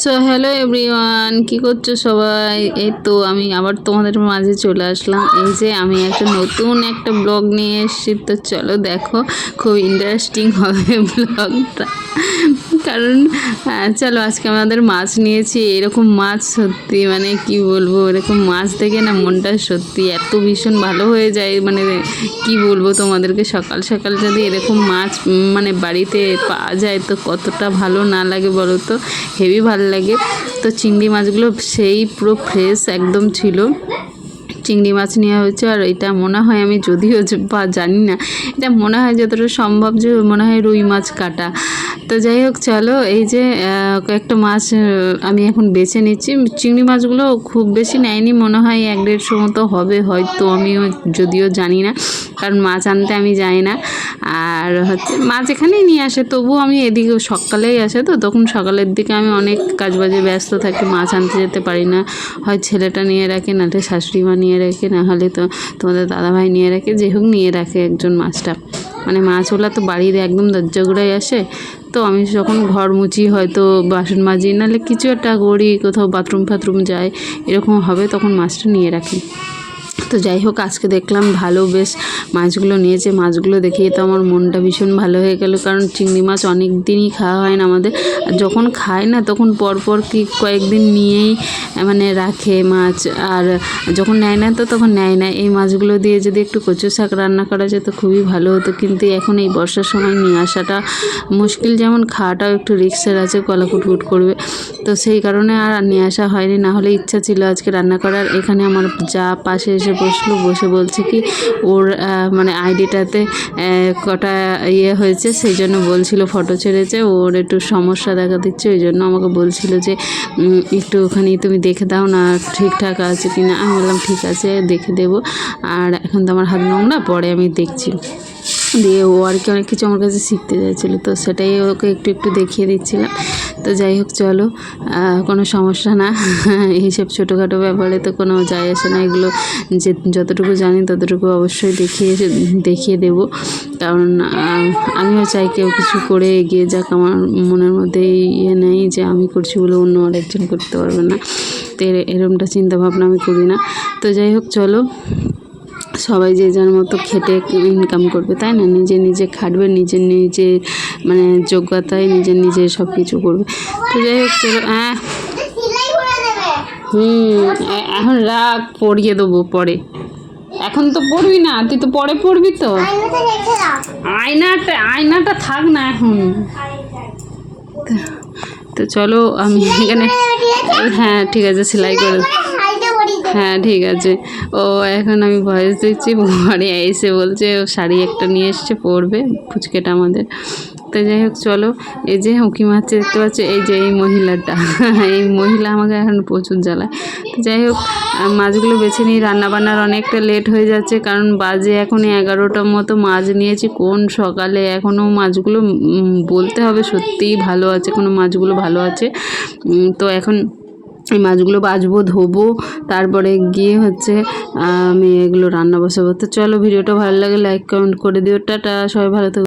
So hello everyone কী করছ সবাই? এই তো আমি আবার তোমাদের মাঝে চলে আসলাম। এই যে আমি একটা নতুন একটা ব্লগ নিয়ে এসেছি। তো চলো দেখো, খুব ইন্টারেস্টিং হবে ব্লগটা। কারণ আহ, চলো আজকে আমাদের মাছ নিয়েছি এরকম মাছ সত্যি মানে কি বলব এরকম মাছ দেখে না মনটা সত্যি এত ভীষণ ভালো হয়ে যায় মানে কি বলব তোমাদেরকে সকাল সকাল যদি এরকম মাছ মানে বাড়িতে পাওয়া যায় তো কতটা ভালো না লাগে বলো তো? হেভি ভালো লাগে। তো চিংড়ি মাছগুলো সেই পুরো ফ্রেশ একদম ছিল। চিংড়ি মাছ নেওয়া হয়েছে আর এটা মনে হয় আমি যদিও বা জানি না। এটা মনে হয় যতটা সম্ভব যে মনে হয় রুই মাছ কাটা। তো যাই হোক, চলো এই যে কয়েকটা মাছ আমি এখন বেছে নিচ্ছি। চিংড়ি মাছগুলো খুব বেশি নেয়নি, মনে হয় এক দেড়শো মতো হবে, হয়তো আমিও যদিও জানি না, কারণ মাছ আনতে আমি যাই না। আর হচ্ছে মাছ এখানেই নিয়ে আসে, তবুও আমি এদিকে সকালেই আসে তো, তখন সকালের দিকে আমি অনেক কাজবাজে ব্যস্ত থাকি, মাছ আনতে যেতে পারি না। হয় ছেলেটা নিয়ে রাখে, না শাশুড়ি মা নিয়ে রাখে, না হলে তো তোমাদের দাদাভাই নিয়ে রাখে, যে হোক নিয়ে রাখে একজন মাছটা। মানে মাছওয়ালা তো বাড়ির একদম দরজা গোড়ায় আসে, তো আমি যখন ঘর মুচি হয়তো বাসন মাজি, নাহলে কিছু একটা করি, কোথাও বাথরুম ফাথরুম যায়, এরকম হবে, তখন মাছটা নিয়ে রাখি। তো যাই হোক, আজকে দেখলাম ভালো, বেশ মাছগুলো নিয়েছে। মাছগুলো দেখেই তো আমার মনটা ভীষণ ভালো হয়ে গেল, কারণ চিংড়ি মাছ অনেক দিনই খাওয়া হয় না আমাদের। আর যখন খায় না, তখন পরপর কি কয়েকদিন নিয়েই মানে রাখে মাছ। আর যখন নেয় না, তো তখন নেয় না। এই মাছগুলো দিয়ে যদি একটু কচু শাক রান্না করা যেত, খুবই ভালো হতো। কিন্তু এখন এই বর্ষার সময় নিয়ে আসাটা মুশকিল। যেমন খাওয়াটাও একটু রিক্সের আছে গলা কুটকুট করবে। তো সেই কারণে আর নিয়ে আসা হয়নি। না হলে ইচ্ছা ছিল আজকে রান্না করার। এখানে আমার যা পাশে এসে বসল বসে বলছে কি ওর মানে আইডিটাতে কটা ইয়ে হয়েছে, সেই জন্য বলছিল ফটো ছেড়েছে, ওর একটু সমস্যা দেখা দিচ্ছে, ওই জন্য আমাকে বলছিল যে একটু ওখানে তুমি দেখে দাও না ঠিকঠাক আছে কি না আমি বললাম, ঠিক আছে, দেখে দেবো। আর এখন তো আমার হাত নোংরা, পরে আমি দেখছি। দিয়ে ও আর কি অনেক কিছু আমার কাছে শিখতে চাইছিলো। তো সেটাই ওকে একটু একটু দেখিয়ে দিচ্ছিলাম। তো যাই হোক, চলো কোনো সমস্যা না। এইসব ছোটোখাটো ব্যাপারে তো কোনো যায় আসে না। এগুলো যে যতটুকু জানি ততটুকু অবশ্যই দেখিয়ে দেখিয়ে দেব। কারণ আমিও চাই কেউ কিছু করে এগিয়ে যাক। আমার মনের মধ্যে ইয়ে নেই যে আমি করছি বলে অন্য আরেকজন করতে পারবে না। তো এর- এরমটা চিন্তা ভাবনা আমি করি না। তো যাই হোক, চলো সবাই যে যার মতো খেটে ইনকাম করবে, তাই না? নিজে নিজে খাটবে, নিজে নিজে মানে যোগ্যতায় নিজে নিজে সব কিছু করবে। তো যাই হোক, চলো হ্যাঁ হুম এখন রাখ পড়িয়ে দেবো পরে। এখন তো পড়বি না, তুই তো পরে পড়বি তো। আয়নাটা আয়নাটা থাক না এখন। তো চলো, আমি এখানে হ্যাঁ ঠিক আছে, সেলাই করে হ্যাঁ ঠিক আছে। ও এখন আমি ভয়েস দিচ্ছি ঘরে এসে বলছে, ও শাড়ি একটা নিয়ে এসছে, পরবে, ফুচকেটা আমাদের। তো যাই হোক, চলো, এই যে উঁকি মারছে, দেখতে পাচ্ছ, এই যে এই মহিলাটা। এই মহিলা আমাকে এখন প্রচুর জ্বালায়। তো যাই হোক মাছগুলো বেছে নিই, রান্নাবান্নার অনেকটা লেট হয়ে যাচ্ছে, কারণ বাজে এখন এগারোটার মতো, মাছ নিয়েছি, কোন সকালে এখনও মাছগুলো বলতে হবে সত্যিই ভালো আছে, কোনো মাছগুলো ভালো আছে। তো এখন মাছগুলো বাজবো ধোবো, তারপরে গিয়ে হচ্ছে আমি এগুলো রান্না বসাবো। তো চলো, ভিডিওটা ভালো লাগে লাইক কমেন্ট করে দিও। টাটা, সবাই ভালো থাকো।